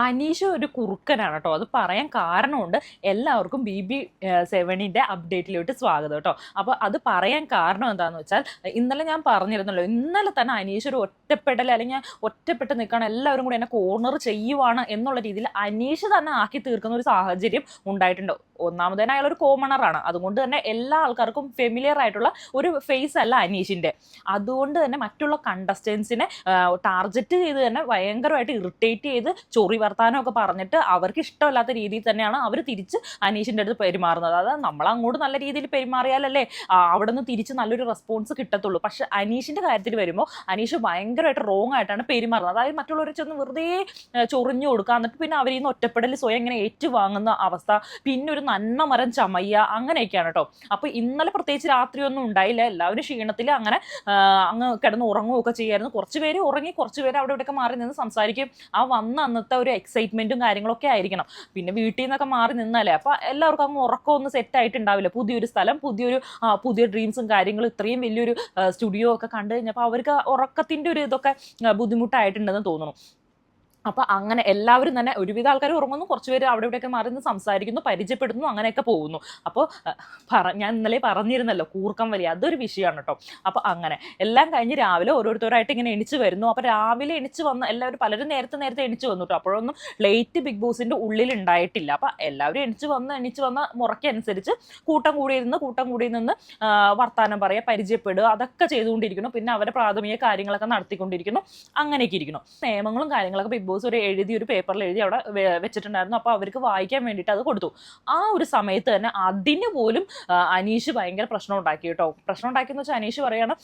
അനീഷ് ഒരു കുറുക്കനാണ് കേട്ടോ. അത് പറയാൻ കാരണമുണ്ട്. എല്ലാവർക്കും ബി ബി സെവനിന്റെ അപ്ഡേറ്റിലോട്ട് സ്വാഗതം കേട്ടോ. അപ്പോൾ അത് പറയാൻ കാരണം എന്താണെന്ന് വെച്ചാൽ ഇന്നലെ ഞാൻ പറഞ്ഞിരുന്നല്ലോ ഇന്നലെ തന്നെ അനീഷ് ഒരു ഒറ്റപ്പെടൽ അല്ലെങ്കിൽ ഒറ്റപ്പെട്ട് നിൽക്കണം എല്ലാവരും കൂടി എന്നെ കോർണർ ചെയ്യുവാണ് എന്നുള്ള രീതിയിൽ അനീഷ് തന്നെ ആക്കി തീർക്കുന്ന ഒരു സാഹചര്യം ഉണ്ടായിട്ടുണ്ട്. ഒന്നാമതേനെ അയാൾ ഒരു കോമണറാണ് അതുകൊണ്ട് തന്നെ എല്ലാ ആൾക്കാർക്കും ഫെമിലിയർ ആയിട്ടുള്ള ഒരു ഫേസ് അല്ല അനീഷിന്റെ അതുകൊണ്ട് തന്നെ മറ്റുള്ള കണ്ടസ്റ്റൻസിനെ ടാർഗറ്റ് ചെയ്ത് തന്നെ ഭയങ്കരമായിട്ട് ഇറിറ്റേറ്റ് ചെയ്ത് ചൊറി വർത്താനമൊക്കെ പറഞ്ഞിട്ട് അവർക്ക് ഇഷ്ടമല്ലാത്ത രീതിയിൽ തന്നെയാണ് അവർ തിരിച്ച് അനീഷിന്റെ അടുത്ത് പെരുമാറുന്നത്. അതായത് നമ്മൾ അങ്ങോട്ട് നല്ല രീതിയിൽ പെരുമാറിയാലല്ലേ അവിടെ നിന്ന് തിരിച്ച് നല്ലൊരു റെസ്പോൺസ് കിട്ടത്തുള്ളൂ. പക്ഷെ അനീഷിന്റെ കാര്യത്തിൽ വരുമ്പോൾ അനീഷ് ഭയങ്കരമായിട്ട് റോങ് ആയിട്ടാണ് പെരുമാറുന്നത്. അതായത് മറ്റുള്ളവരെ ചെന്ന് വെറുതെ ചൊറിഞ്ഞു കൊടുക്കുക എന്നിട്ട് പിന്നെ അവരിൽ നിന്ന് ഒറ്റപ്പെടൽ സ്വയം ഇങ്ങനെ ഏറ്റുവാങ്ങുന്ന അവസ്ഥ. പിന്നെ ഒരു നന്മ മരം ചമയ്യ അങ്ങനെയൊക്കെയാണ് കേട്ടോ അപ്പോൾ ഇന്നലെ പ്രത്യേകിച്ച് രാത്രിയൊന്നും ഉണ്ടായില്ല. എല്ലാവരും ക്ഷീണത്തിൽ അങ്ങനെ അങ്ങ് കിടന്ന് ഉറങ്ങുകയൊക്കെ ചെയ്യായിരുന്നു. കുറച്ച് പേര് ഉറങ്ങി കുറച്ച് പേര് അവിടെ ഇവിടെയൊക്കെ മാറി നിന്ന് സംസാരിക്കും. ആ വന്ന അന്നത്തെ ഒരു എക്സൈറ്റ്മെന്റും കാര്യങ്ങളൊക്കെ ആയിരിക്കണം. പിന്നെ വീട്ടിൽ നിന്നൊക്കെ മാറി നിന്നാലേ അപ്പൊ എല്ലാവർക്കും അങ്ങ് ഉറക്കമൊന്നും സെറ്റ് ആയിട്ടുണ്ടാവില്ല? പുതിയൊരു സ്ഥലം പുതിയൊരു പുതിയ ഡ്രീംസും കാര്യങ്ങളും ഇത്രയും വലിയൊരു സ്റ്റുഡിയോ ഒക്കെ കണ്ടു കഴിഞ്ഞപ്പോൾ അവർക്ക് ഉറക്കത്തിന്റെ ഒരു ഇതൊക്കെ ബുദ്ധിമുട്ടായിട്ടുണ്ടെന്ന് തോന്നുന്നു. അപ്പൊ അങ്ങനെ എല്ലാവരും തന്നെ ഒരുവിധ ആൾക്കാർ ഉറങ്ങുന്നു കുറച്ച് പേര് അവിടെ ഇവിടെയൊക്കെ മാറി സംസാരിക്കുന്നു പരിചയപ്പെടുന്നു അങ്ങനെയൊക്കെ പോകുന്നു. അപ്പോൾ പറ ഞാൻ ഇന്നലെ പറഞ്ഞിരുന്നല്ലോ കൂർക്കം വലി അതൊരു വിഷയമാണ് കേട്ടോ. അപ്പോൾ അങ്ങനെ എല്ലാം കഴിഞ്ഞ് രാവിലെ ഓരോരുത്തരായിട്ട് ഇങ്ങനെ എണിച്ച് വരുന്നു. അപ്പോൾ രാവിലെ എണിച്ച് വന്ന് എല്ലാവരും പലരും നേരത്തെ നേരത്തെ എണിച്ച് വന്നു കേട്ടോ. അപ്പോഴൊന്നും ലേറ്റ് ബിഗ് ബോസിന്റെ ഉള്ളിൽ ഉണ്ടായിട്ടില്ല. അപ്പോൾ എല്ലാവരും എണിച്ച് വന്ന് എണിച്ച് വന്ന മുറയ്ക്കനുസരിച്ച് കൂട്ടം കൂടി ഇരുന്ന് കൂട്ടം കൂടി നിന്ന് വർത്തമാനം പറയുക പരിചയപ്പെടുക അതൊക്കെ ചെയ്തുകൊണ്ടിരിക്കുന്നു. പിന്നെ അവരെ പ്രാഥമിക കാര്യങ്ങളൊക്കെ നടത്തിക്കൊണ്ടിരിക്കുന്നു. അങ്ങനെയൊക്കെ ഇരിക്കുന്നു. നിയമങ്ങളും കാര്യങ്ങളൊക്കെ ബിഗ് ബോസ് ഒരു എഴുതി ഒരു പേപ്പറിൽ എഴുതി അവിടെ വെച്ചിട്ടുണ്ടായിരുന്നു. അപ്പോൾ അവർക്ക് വായിക്കാൻ വേണ്ടിയിട്ട് അത് കൊടുത്തു. ആ ഒരു സമയത്ത് തന്നെ അതിന് പോലും അനീഷ് ഭയങ്കര പ്രശ്നം ഉണ്ടാക്കി കേട്ടോ. പ്രശ്നം ഉണ്ടാക്കിയെന്ന് വെച്ചാൽ അനീഷ് പറയണം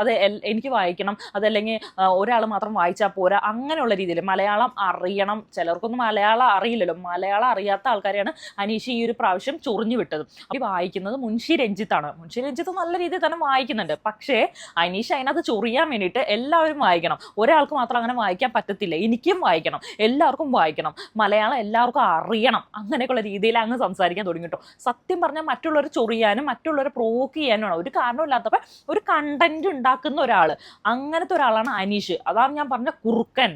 അത് എനിക്ക് വായിക്കണം അതല്ലെങ്കിൽ ഒരാൾ മാത്രം വായിച്ചാൽ പോരാ അങ്ങനെയുള്ള രീതിയിൽ. മലയാളം അറിയണം. ചിലർക്കൊന്നും മലയാളം അറിയില്ലല്ലോ. മലയാളം അറിയാത്ത ആൾക്കാരെയാണ് അനീഷ് ഈ ഒരു പ്രാവശ്യം ചൊറിഞ്ഞു വിട്ടത്. ഈ വായിക്കുന്നത് മുൻഷി രഞ്ജിത്താണ് മുൻഷി രഞ്ജിത്ത് നല്ല രീതിയിൽ തന്നെ വായിക്കുന്നുണ്ട്. പക്ഷേ അനീഷ് അതിനകത്ത് ചൊറിയാൻ വേണ്ടിയിട്ട് എല്ലാവരും വായിക്കണം. ഒരാൾക്ക് മാത്രം അങ്ങനെ വായിക്കാൻ പറ്റത്തില്ല. എനിക്കും വായിക്കണം എല്ലാവർക്കും വായിക്കണം മലയാളം എല്ലാവർക്കും അറിയണം അങ്ങനെയൊക്കെയുള്ള രീതിയിൽ അങ്ങ് സംസാരിക്കാൻ തുടങ്ങി കേട്ടോ സത്യം പറഞ്ഞാൽ മറ്റുള്ളവരെ ചൊറിയാനും മറ്റുള്ളവരെ പ്രൊവോക്ക് ചെയ്യാനുമാണ് ഒരു കാരണമില്ലാത്തപ്പോൾ ഒരു കണ്ടന്റ് ഉണ്ടാക്കുന്ന ഒരാൾ അങ്ങനത്തെ ഒരാളാണ് അനീഷ്. അതാണ് ഞാൻ പറഞ്ഞ കുറുക്കൻ.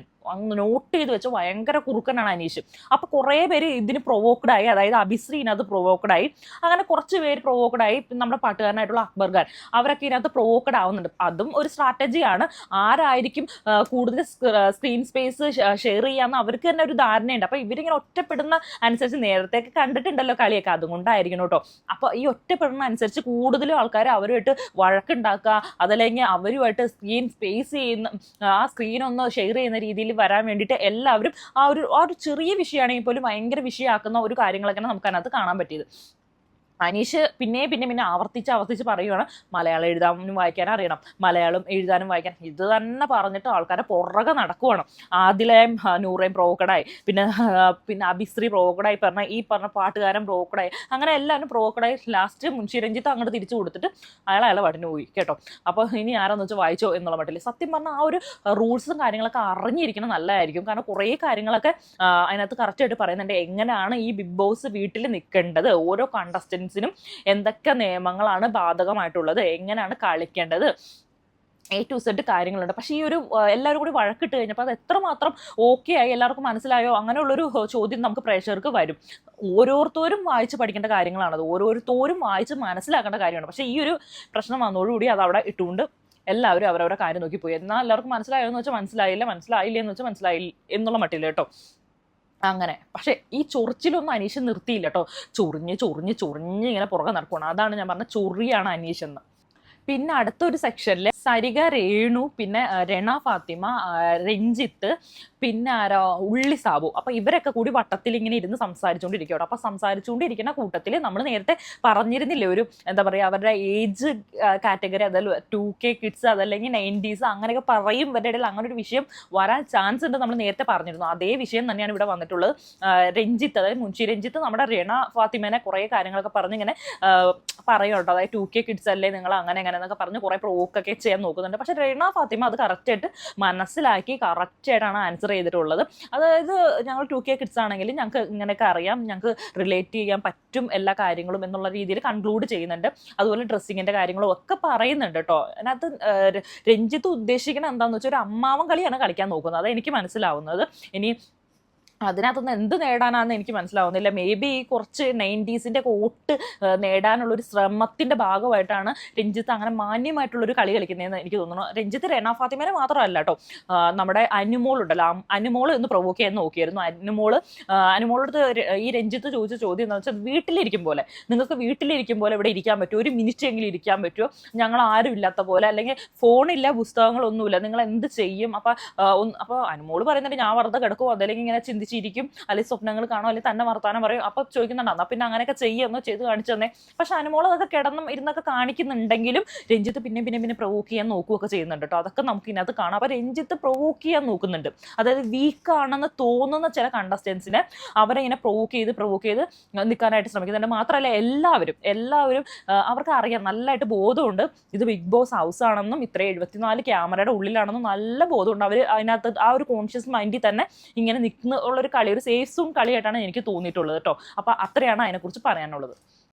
നോട്ട് ചെയ്ത് വെച്ച ഭയങ്കര കുറുക്കനാണ് അനീഷ്. അപ്പൊ കുറേ പേര് ഇതിന് പ്രൊവോക്ഡ് ആയി. അതായത് അഭിശ്രീ ഇതിനകത്ത് പ്രൊവോക്ഡ് ആയി. അങ്ങനെ കുറച്ച് പേര് പ്രൊവോക്ഡ് ആയി. നമ്മുടെ പാട്ടുകാരനായിട്ടുള്ള അക്ബർ ഖാൻ. അവരൊക്കെ ഇതിനകത്ത് പ്രൊവോക്ഡ് ആവുന്നുണ്ട്. അതും ഒരു സ്ട്രാറ്റജിയാണ് ആരായിരിക്കും കൂടുതൽ സ്ക്രീൻ സ്പേസ് ഷെയർ ചെയ്യാന്ന് അവർക്ക് തന്നെ ഒരു ധാരണയുണ്ട്. അപ്പൊ ഇവരിങ്ങനെ ഒറ്റപ്പെടുന്ന അനുസരിച്ച് നേരത്തെയൊക്കെ കണ്ടിട്ടുണ്ടല്ലോ കളിയൊക്കെ. അതുകൊണ്ടായിരിക്കണം കേട്ടോ. അപ്പൊ ഈ ഒറ്റപ്പെടുന്ന അനുസരിച്ച് കൂടുതലും ആൾക്കാർ അവരുമായിട്ട് വഴക്കുണ്ടാക്കുക. അതല്ലെങ്കിൽ അവരുമായിട്ട് സ്ക്രീൻ സ്പേസ് ചെയ്യുന്ന ആ സ്ക്രീൻ ഒന്ന് ഷെയർ ചെയ്യുന്ന രീതിയിൽ വരാൻ വേണ്ടിയിട്ട് എല്ലാവരും ആ ഒരു ആ ഒരു ചെറിയ വിഷയമാണെങ്കിൽ പോലും ഭയങ്കര വിഷയമാക്കുന്ന ഒരു കാര്യങ്ങളൊക്കെയാണ് നമുക്ക് അതിനകത്ത് കാണാൻ പറ്റിയത്. അനീഷ് പിന്നെ പിന്നെ പിന്നെ ആവർത്തിച്ച് ആവർത്തിച്ച് പറയുവാണ് മലയാളം എഴുതാനും വായിക്കാനും അറിയണം. മലയാളം എഴുതാനും വായിക്കാൻ ഇത് തന്നെ പറഞ്ഞിട്ട് ആൾക്കാരെ പുറകെ നടക്കുവാണ്. ആദിലയും നൂറേം പ്രോക്കഡായി പിന്നെ പിന്നെ അഭിശ്രീ പ്രോക്കഡായി പറഞ്ഞ ഈ പറഞ്ഞ പാട്ടുകാരൻ പ്രോക്കഡായി അങ്ങനെ എല്ലാവരും പ്രോക്കഡായി ലാസ്റ്റ് മുൻഷി രഞ്ജിത്ത് അങ്ങോട്ട് തിരിച്ചു കൊടുത്തിട്ട് അയാൾ അയാളെ വടിന് പോയി കേട്ടോ. അപ്പോൾ ഇനി ആരാന്ന് വെച്ചാൽ വായിച്ചോ എന്നുള്ള മട്ടിൽ സത്യം പറഞ്ഞാൽ ആ ഒരു റൂൾസും കാര്യങ്ങളൊക്കെ അറിഞ്ഞിരിക്കണം നല്ലതായിരിക്കും. കാരണം കുറേ കാര്യങ്ങളൊക്കെ അതിനകത്ത് കറക്റ്റായിട്ട് പറയുന്നുണ്ട്. എങ്ങനെയാണ് ഈ ബിഗ് ബോസ് വീട്ടിൽ നിൽക്കേണ്ടത് ഓരോ കണ്ടസ്റ്റൻസിനും എന്തൊക്കെ നിയമങ്ങളാണ് ബാധകമായിട്ടുള്ളത് എങ്ങനെയാണ് കളിക്കേണ്ടത് എ ടു സെഡ് കാര്യങ്ങളുണ്ട്. പക്ഷേ ഈ ഒരു എല്ലാവരും കൂടി വഴക്കിട്ട് കഴിഞ്ഞപ്പോൾ അത് എത്രമാത്രം ഓക്കെ ആയി എല്ലാവർക്കും മനസ്സിലായോ? അങ്ങനെയുള്ളൊരു ചോദ്യം നമുക്ക് പ്രേക്ഷകർക്ക് വരും. ഓരോരുത്തരും വായിച്ച് പഠിക്കേണ്ട കാര്യങ്ങളാണത് ഓരോരുത്തരും വായിച്ച് മനസ്സിലാക്കേണ്ട കാര്യമാണ്. പക്ഷേ ഈ ഒരു പ്രശ്നം വന്നതോടുകൂടി അത് അവിടെ ഇട്ടുകൊണ്ട് എല്ലാവരും അവരവരുടെ കാര്യം നോക്കി പോയി എന്നാൽ എല്ലാവർക്കും മനസ്സിലായോ എന്ന് വെച്ചാൽ മനസ്സിലായില്ല മനസ്സിലായില്ല എന്ന് വെച്ചാൽ മനസ്സിലായി എന്നുള്ള മട്ടില്ല കേട്ടോ. അങ്ങനെ. പക്ഷെ ഈ ചൊറിച്ചിലൊന്നും അനീഷ് നിർത്തിയില്ല കേട്ടോ ചൊറിഞ്ഞ് ചൊറിഞ്ഞ് ചൊറിഞ്ഞ് ഇങ്ങനെ പുറകെ നടക്കണം അതാണ് ഞാൻ പറഞ്ഞ ചൊറിയാണ് അനീഷ് എന്ന്. പിന്നെ അടുത്തൊരു സെക്ഷനിൽ സരിക രേണു പിന്നെ രണ ഫാത്തിമ രഞ്ജിത്ത് പിന്നെ ആരാ ഉള്ളി സാബു. അപ്പൊ ഇവരൊക്കെ കൂടി വട്ടത്തിൽ ഇങ്ങനെ ഇരുന്ന് സംസാരിച്ചുകൊണ്ടിരിക്കുകയാണ് അപ്പൊ സംസാരിച്ചുകൊണ്ടിരിക്കുന്ന കൂട്ടത്തിൽ നമ്മൾ നേരത്തെ പറഞ്ഞിരുന്നില്ലേ ഒരു എന്താ പറയുക അവരുടെ ഏജ് കാറ്റഗറി അതല്ല ടു കെ കിഡ്സ് അതല്ലെങ്കിൽ നയന്റീസ് അങ്ങനെയൊക്കെ പറയും ഇവരുടെ ഇടയിൽ അങ്ങനെ ഒരു വിഷയം വരാൻ ചാൻസ് ഉണ്ട് നമ്മൾ നേരത്തെ പറഞ്ഞിരുന്നു. അതേ വിഷയം തന്നെയാണ് ഇവിടെ വന്നിട്ടുള്ളത്. രഞ്ജിത്ത് അതായത് മുൻഷി രഞ്ജിത്ത് നമ്മുടെ രണ ഫാത്തിമേനെ കുറേ കാര്യങ്ങളൊക്കെ പറഞ്ഞ് ഇങ്ങനെ പറയുന്നുണ്ടോ അതായത് ടു കെ കിഡ്സ് അല്ലേ നിങ്ങൾ അങ്ങനെ അങ്ങനെ എന്നൊക്കെ പറഞ്ഞ് കുറേ പ്രോക്കൊക്കെ ചെയ്യാൻ നോക്കുന്നുണ്ട്. പക്ഷെ റേണ ഫാത്തിമ അത് കറക്റ്റായിട്ട് മനസ്സിലാക്കി കറക്റ്റായിട്ടാണ് ആൻസർ ചെയ്തിട്ടുള്ളത്. അതായത് ഞങ്ങൾ ടു കെ കിഡ്സ് ആണെങ്കിൽ ഞങ്ങൾക്ക് ഇങ്ങനെയൊക്കെ അറിയാം. ഞങ്ങൾക്ക് റിലേറ്റ് ചെയ്യാൻ പറ്റും എല്ലാ കാര്യങ്ങളും എന്നുള്ള രീതിയിൽ കൺക്ലൂഡ് ചെയ്യുന്നുണ്ട്. അതുപോലെ ഡ്രസ്സിങ്ങിന്റെ കാര്യങ്ങളും ഒക്കെ പറയുന്നുണ്ട് കേട്ടോ അതിനകത്ത് രഞ്ജിത്ത് ഉദ്ദേശിക്കുന്നത് എന്താണെന്ന് വെച്ചാൽ ഒരു അമ്മാവൻ കളിയാണ് കളിക്കാൻ നോക്കുന്നത്. അത് എനിക്ക് മനസ്സിലാവുന്നത്. ഇനി അതിനകത്തുനിന്ന് എന്ത് നേടാനാണെന്ന് എനിക്ക് മനസ്സിലാവുന്നില്ല. മേ ബി കുറച്ച് നയന്റീസിന്റെ വോട്ട് നേടാനുള്ള ഒരു ശ്രമത്തിന്റെ ഭാഗമായിട്ടാണ് രഞ്ജിത്ത് അങ്ങനെ മാന്യമായിട്ടുള്ളൊരു കളി കളിക്കുന്നതെന്ന് എനിക്ക് തോന്നുന്നു. രഞ്ജിത്ത് റെന ഫാത്തിമേനെ മാത്രമല്ല കേട്ടോ നമ്മുടെ അനുമോൾ ഉണ്ടല്ലോ അനുമോൾ എന്ന് പ്രൊവോക്ക് ചെയ്യാൻ നോക്കിയായിരുന്നു. അനുമോൾ അനുമോളടുത്ത് ഈ രഞ്ജിത്ത് ചോദിച്ച ചോദ്യം എന്ന് വെച്ചാൽ വീട്ടിലിരിക്കും പോലെ. നിങ്ങൾക്ക് വീട്ടിലിരിക്കും പോലെ ഇവിടെ ഇരിക്കാൻ പറ്റുമോ? ഒരു മിനിറ്റ് എങ്കിലും ഇരിക്കാൻ പറ്റുമോ? ഞങ്ങൾ ആരും ഇല്ലാത്ത പോലെ. അല്ലെങ്കിൽ ഫോണില്ല പുസ്തകങ്ങളൊന്നുമില്ല. നിങ്ങൾ എന്ത് ചെയ്യും? അപ്പം അപ്പോൾ അനുമോൾ പറയുന്നുണ്ട് ഞാൻ വെറുതെ കിടക്കുമോ അതല്ലെങ്കിൽ ഇങ്ങനെ ചിന്തിച്ചിരിക്കും അല്ലെങ്കിൽ സ്വപ്നങ്ങൾ കാണും അല്ലെങ്കിൽ തന്നെ വർത്താനം പറയും. അപ്പോൾ ചോദിക്കുന്നുണ്ട് എന്നാൽ പിന്നെ അങ്ങനെയൊക്കെ ചെയ്യുമെന്നോ ചെയ്ത് കാണിച്ചു തന്നെ. പക്ഷെ അനുമോൾ അതൊക്കെ കിടന്നും ഇരുന്നൊക്കെ കാണിക്കുന്നുണ്ടെങ്കിലും രഞ്ജിത്ത് പിന്നെ പിന്നെ പിന്നെ പ്രൊവോക്ക് ചെയ്യാൻ നോക്കുകയൊക്കെ ചെയ്യുന്നുണ്ട് കേട്ടോ. അതൊക്കെ നമുക്ക് ഇതിനകത്ത് കാണാം. അപ്പോൾ രഞ്ജിത്ത് പ്രൊവോക്ക് ചെയ്യാൻ നോക്കുന്നുണ്ട്. അതായത് വീക്ക് ആണെന്ന് തോന്നുന്ന ചില കണ്ടസ്റ്റൻസിനെ അവരെ ഇങ്ങനെ പ്രൊവോക്ക് ചെയ്ത് പ്രൊവോക്ക് ചെയ്ത് നിൽക്കാനായിട്ട് ശ്രമിക്കുന്നുണ്ട്. മാത്രമല്ല എല്ലാവരും എല്ലാവരും അവർക്ക് അറിയാം നല്ലതായിട്ട് ബോധമുണ്ട്. ഇത് ബിഗ് ബോസ് ഹൗസ് ആണെന്നും ഇത്ര എഴുപത്തിനാല് ക്യാമറയുടെ ഉള്ളിലാണെന്നും നല്ല ബോധമുണ്ട്. അവർ അതിനകത്ത് ആ ഒരു കോൺഷ്യസ് മൈൻഡിൽ തന്നെ ഇങ്ങനെ നിൽക്കുന്ന ഉള്ളൊരു കളി ഒരു സേഫ് സോൺ കളിയായിട്ടാണ് എനിക്ക് തോന്നിയിട്ടുള്ളത് കേട്ടോ. അപ്പോൾ അത്രയാണ് അതിനെക്കുറിച്ച് പറയാനുള്ളത്.